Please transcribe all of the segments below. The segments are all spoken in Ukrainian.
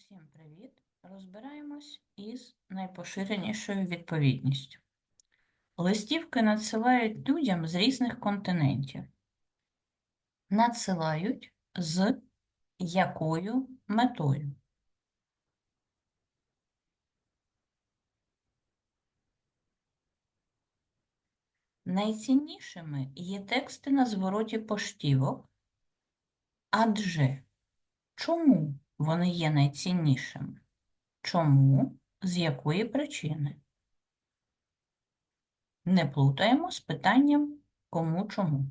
Усім привіт! Розбираємось із найпоширенішою відповідністю. Листівки надсилають людям з різних континентів. Надсилають з якою метою? Найціннішими є тексти на звороті поштівок, адже чому вони є найціннішими? Чому? З якої причини? Не плутаємо з питанням кому чому.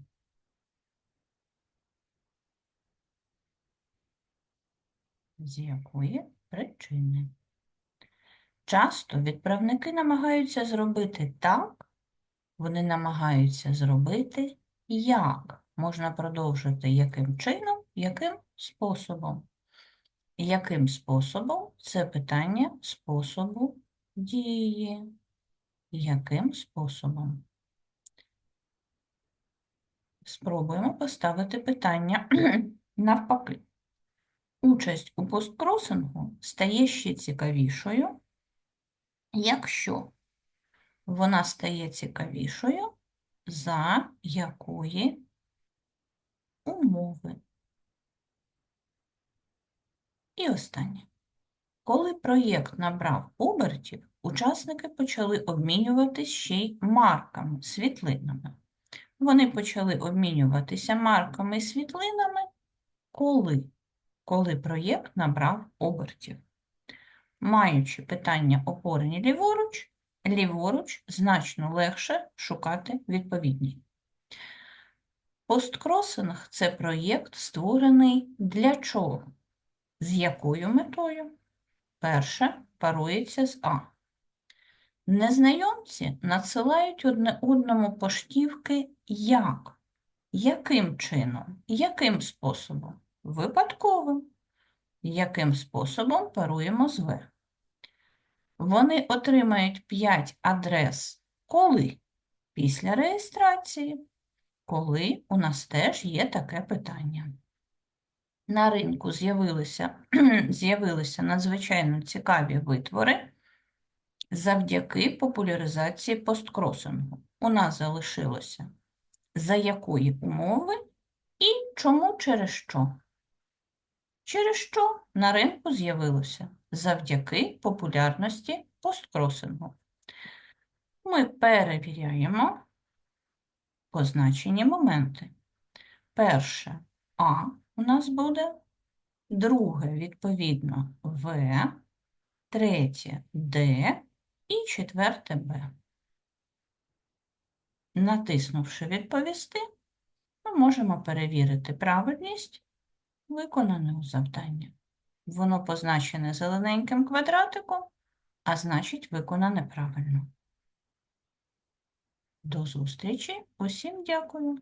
З якої причини? Часто відправники намагаються зробити так, вони намагаються зробити як. Можна продовжити яким чином, яким способом. Яким способом? Це питання способу дії. Яким способом? Спробуємо поставити питання навпаки. Участь у посткросингу стає ще цікавішою, якщо вона стає цікавішою за якої умови. І останнє. Коли проєкт набрав обертів, учасники почали обмінюватись ще й марками, світлинами. Вони почали обмінюватися марками і світлинами, коли? Коли проєкт набрав обертів. Маючи питання опорені ліворуч, ліворуч значно легше шукати відповідність. Посткросинг – це проєкт, створений для чого? З якою метою? Перше парується з А. Незнайомці надсилають одне одному поштівки як? Яким чином? Яким способом? Випадковим. Яким способом паруємо з В? Вони отримають 5 адрес коли? Після реєстрації. Коли у нас теж є таке питання на ринку з'явилися, з'явилися надзвичайно цікаві витвори завдяки популяризації посткросингу. У нас залишилося за якої умови і чому через що. Через що на ринку з'явилося завдяки популярності посткросингу. Ми перевіряємо позначені моменти. Перше А у нас буде, друге, відповідно, В, третє Д і четверте Б. Натиснувши відповісти, ми можемо перевірити правильність виконаного завдання. Воно позначене зелененьким квадратиком, а значить виконане правильно. До зустрічі. Усім дякую.